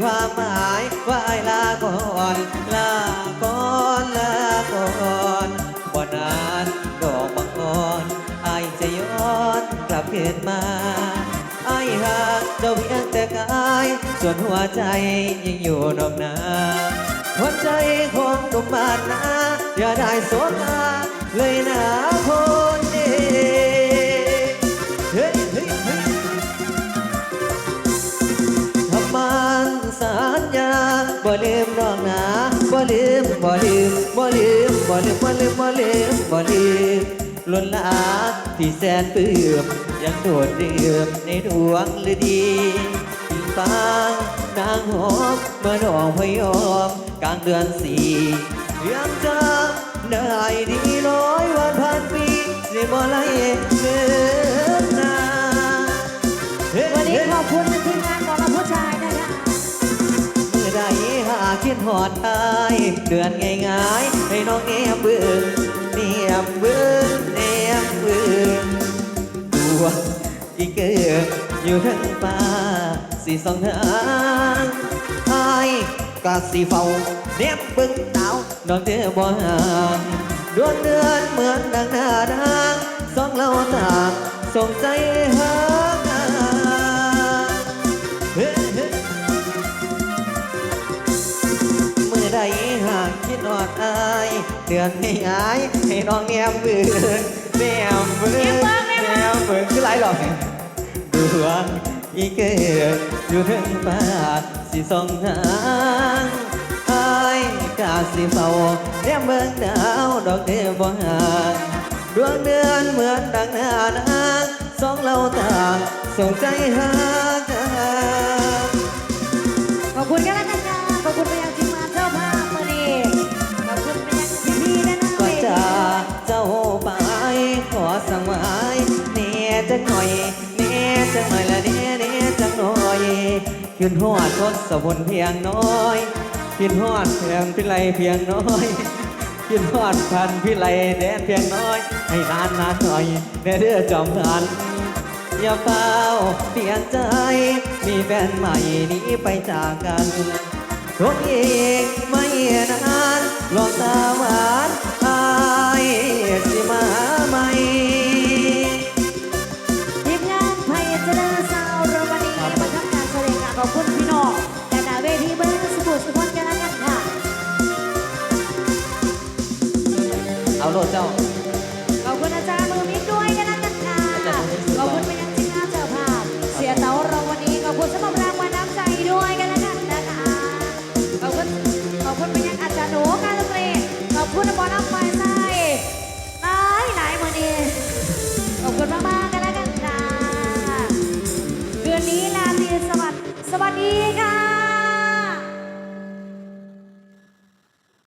ความหมายว่าไอลาก่อนลาก่อนลาก่อนบ่นานดอกบังออนไอจะย้อนกลับเกิดมาไอหักเจ้าเพียงแต่กายส่วนหัวใจยังอยู่นอกนาหัวใจของหนุ่มบ้านนาอย่าได้โสตาเลยนะคน บ่ลืมน้องนะบ่ลืมบ่ลืมบ่ลืมบ่ลืมบ่ลืมบ่ลืมบ่ลืมล้นลาที่แสนเปลื้มยังโดดเดื่มในดวงฤดีอีฟางนางหอมเมื่อน้องพยอมกลางเดือนสี่ยังจำได้ดีร้อยวันพันปีสิบ่ไล่เลือนนาวันนี้ขอบคุณที หาคิดหอดอายเดือนง่ายๆให้น้องเนียบเบิ่งเนียบเบิ่งเนียบเบิ่งดวงอีกเกิดอยู่ทั้งฟ้าสีสองทางอายกะสีเฝ้าเนียบเบิ่งดาวน้องเธอบ่ห่างดวงเดือนเหมือนดังหน้าดางสองเราต่างส่งใจหากันเฮ้ เดือนให้อายให้น้องแนมเบื่อแนมเบื่อแนมเบื่อคือไรหรอกดวงอีเกิดอยู่ถึงฟ้าสิส่องหางอายกาสิเฝ้าแนมเบิ่งดาวดอกเดือบ่ห่างดวงเดือนเหมือนดังหน้านางสองเราต่างส่งใจหากัน จักหน่อยเน่จักหน่อยละเน่เน่จักหน่อยขึ้นหอดทศพลเพียงน้อยขึ้นหอดเพียงพิไลเพียงน้อยขึ้นหอดพันพิไลแดนเพียงน้อย ให้นานนานหน่อยแน่เด้อจอมพันอย่าเฝ้าเปลี่ยนใจ มีแฟนใหม่หนี้ไปจากกันพวกเองไม่นาน ขอบคุณพี่น้องแต่นาเวทีเบอร์สปูดสปอนกันแล้วกันค่ะ เอาโลดเจ้า สวัสดีค่ะ